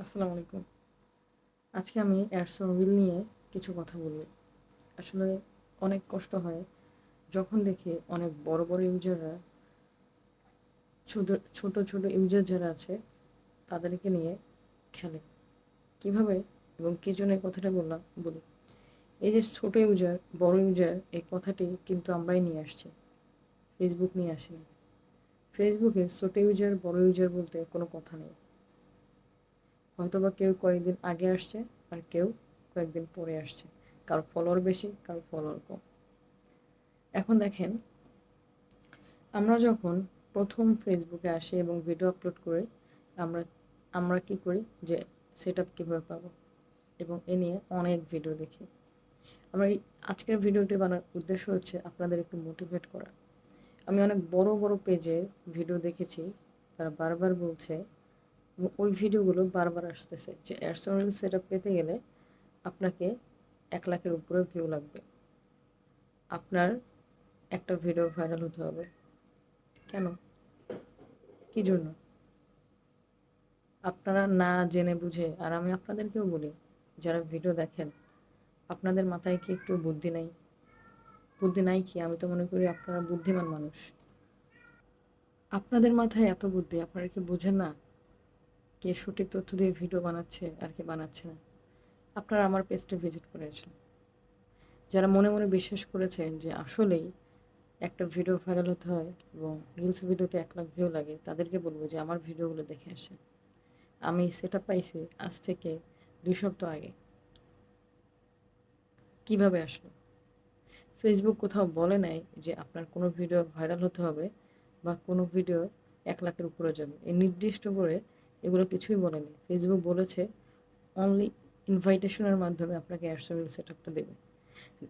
আসসালামু আলাইকুম। আজকে আমি অ্যাডসন রিল নিয়ে কিছু কথা বলব। আসলে অনেক কষ্ট হয় যখন দেখি অনেক বড় বড় ইউজাররা ছোট ছোট ছোট ইউজার যারা আছে, তাদেরকে নিয়ে খেলে। কীভাবে এবং কী জন্য এই কথাটা বললাম, বলি। এই যে ছোট ইউজার বড় ইউজার এই কথাটি কিন্তু আমরাই নিয়ে আসছি। ফেসবুক নিয়ে আসিনি। ফেসবুকে ছোট ইউজার বড় ইউজার বলতে কোনো কথা নেই। হয়তোবা কেউ কয়েকদিন আগে আসছে আর কেউ কয়েকদিন পরে আসছে। কারও ফলোয়ার বেশি, কারও ফলোয়ার কম। এখন দেখেন, আমরা যখন প্রথম ফেসবুকে আসি এবং ভিডিও আপলোড করি, আমরা আমরা কি করি যে সেট আপ কীভাবে পাবো? এবং এ নিয়ে অনেক ভিডিও দেখি। আমার এই আজকের ভিডিওটি বানার উদ্দেশ্য হচ্ছে আপনাদের একটু মোটিভেট করা। আমি অনেক বড় বড় পেজে ভিডিও দেখেছি, তারা বারবার বলছে ওই ভিডিওগুলো বারবার আসতেছে যে অ্যাডসোনাল সেট আপ পেতে গেলে আপনাকে এক লাখের উপরে ভিউ লাগবে। আপনার একটা ভিডিও ভাইরাল হতে হবে। কেন? কি জন্য? আপনারা না জেনে বুঝে, আর আমি আপনাদেরকেও বলি, যারা ভিডিও দেখেন, আপনাদের মাথায় কি একটু বুদ্ধি নাই? বুদ্ধি নাই কি? আমি তো মনে করি আপনারা বুদ্ধিমান মানুষ। আপনাদের মাথায় এত বুদ্ধি, আপনারা কি বোঝেন না? কে সঠিক তথ্য দিয়ে ভিডিও বানাচ্ছে আর কে বানাচ্ছে না। আপনারা আমার পেজটা ভিজিট করেছেন যারা মনে মনে বিশ্বাস করেছেন যে আসলেই একটা ভিডিও ভাইরাল হতে হয় এবং রিলস ভিডিওতে এক লাখ ভিউ লাগে, তাদেরকে বলব যে আমার ভিডিওগুলো দেখে আসেন। আমি সেটা পাইছি আজ থেকে দুই সপ্তাহ আগে। কীভাবে আসলো? ফেসবুক কোথাও বলে নাই যে আপনার কোনো ভিডিও ভাইরাল হতে হবে বা কোনো ভিডিও এক লাখের উপরে যাবে। এই নির্দিষ্ট করে এগুলো কিছুই বলেনি ফেসবুক বলেছে অনলি ইনভাইটেশনের মাধ্যমে আপনাকে অ্যাডসোনাল সেট আপটা দেবে।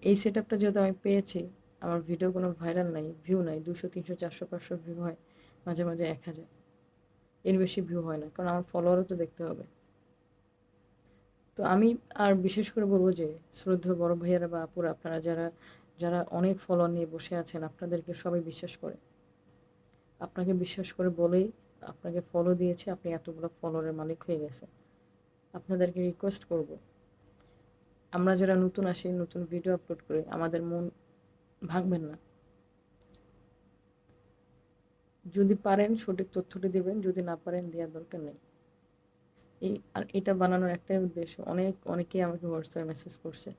এই সেট আপটা যেহেতু আমি পেয়েছি, আমার ভিডিও কোনো ভাইরাল নাই ভিউ নাই, দুশো, তিনশো, চারশো, পাঁচশো ভিউ হয়, মাঝে মাঝে এক হাজার। এর বেশি ভিউ হয় না, কারণ আমার ফলোয়ারও তো দেখতে হবে। তো আমি আর বিশেষ করে বলব যে শ্রদ্ধেয় বড় ভাইয়ারা বা আপুরা, আপনারা যারা যারা অনেক ফলোয়ার নিয়ে বসে আছেন, আপনাদেরকে সবাই বিশ্বাস করে। আপনাকে বিশ্বাস করে বলেই আপনাকে ফলো দিয়েছে, আপনি এতগুলো ফলোয়ারের মালিক হয়ে গেছে আপনাদেরকে রিকোয়েস্ট করব, আমরা যারা নতুন আসি, নতুন ভিডিও আপলোড করি, আমাদের মন ভাঙবেন না। যদি পারেন সঠিক তথ্যটি দেবেন, যদি না পারেন দেওয়ার দরকার নেই। এই, আর এটা বানানোর একটাই উদ্দেশ্য, অনেক, অনেকেই আমাকে হোয়াটসঅ্যাপে মেসেজ করছে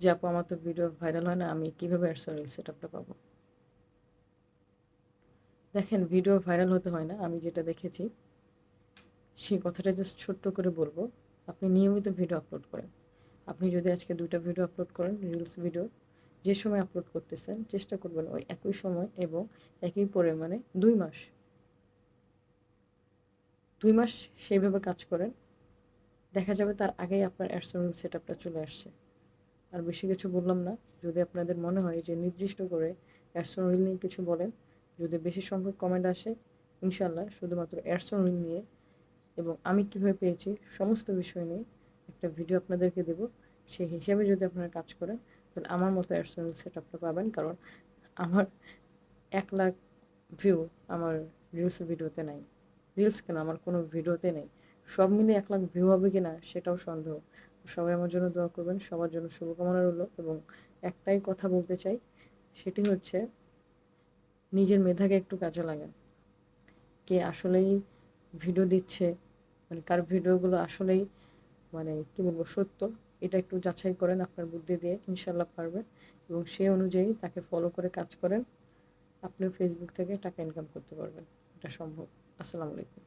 যে, আপু, আমার তো ভিডিও ভাইরাল হয় না, আমি কীভাবে অ্যাডসোনাল সেট আপটা পাবো? দেখেন ভিডিও ভাইরাল হতে হয় না, আমি যেটা দেখেছি, সেই কথাটা জাস্ট ছোট্ট করে বলব, আপনি নিয়মিত ভিডিও আপলোড করেন। আপনি যদি আজকে দুইটা ভিডিও আপলোড করেন রিলস ভিডিও যে সময় আপলোড করতেছেন, চেষ্টা করবেন ওই একই সময় এবং একই পরিমাণে দুই মাস দুই মাস সেইভাবে কাজ করেন, দেখা যাবে তার আগেই আপনার অ্যাডসোনাল সেট আপটা চলে আসছে। আর বেশি কিছু বললাম না, যদি আপনাদের মনে হয় যে নির্দিষ্ট করে অ্যাডসোনাল নিয়ে কিছু বলেন যদি বেশি সংখ্যক কমেন্ট আসে ইনশাল্লাহ শুধুমাত্র অ্যাডসন নিয়ে এবং আমি কীভাবে পেয়েছি সমস্ত বিষয় নিয়ে একটা ভিডিও আপনাদেরকে দেব। সেই হিসাবে যদি আপনারা কাজ করেন, তাহলে আমার মতো অ্যাডসন সেট আপটা পাবেন। কারণ আমার এক লাখ ভিউ আমার রিলস ভিডিওতে নাই। রিলস কেন? আমার কোনো ভিডিওতে নেই। সব মিলে এক লাখ ভিউ হবে কি না সেটাও সন্দেহ। সবাই আমার জন্য দোয়া করবেন। সবার জন্য শুভকামনা রইল এবং একটাই কথা বলতে চাই, সেটি হচ্ছে নিজের মেধাকে একটু কাজে লাগান। কে আসলেই ভিডিও দিচ্ছে মানে কার ভিডিওগুলো আসলেই মানে কি বলব, সত্য, এটা একটু যাচাই করেন আপনার বুদ্ধি দিয়ে ইনশাল্লাহ পারবেন। এবং সেই অনুযায়ী তাকে ফলো করে কাজ করেন। আপনিও ফেসবুক থেকে টাকা ইনকাম করতে পারবেন। এটা সম্ভব। আসসালামু আলাইকুম।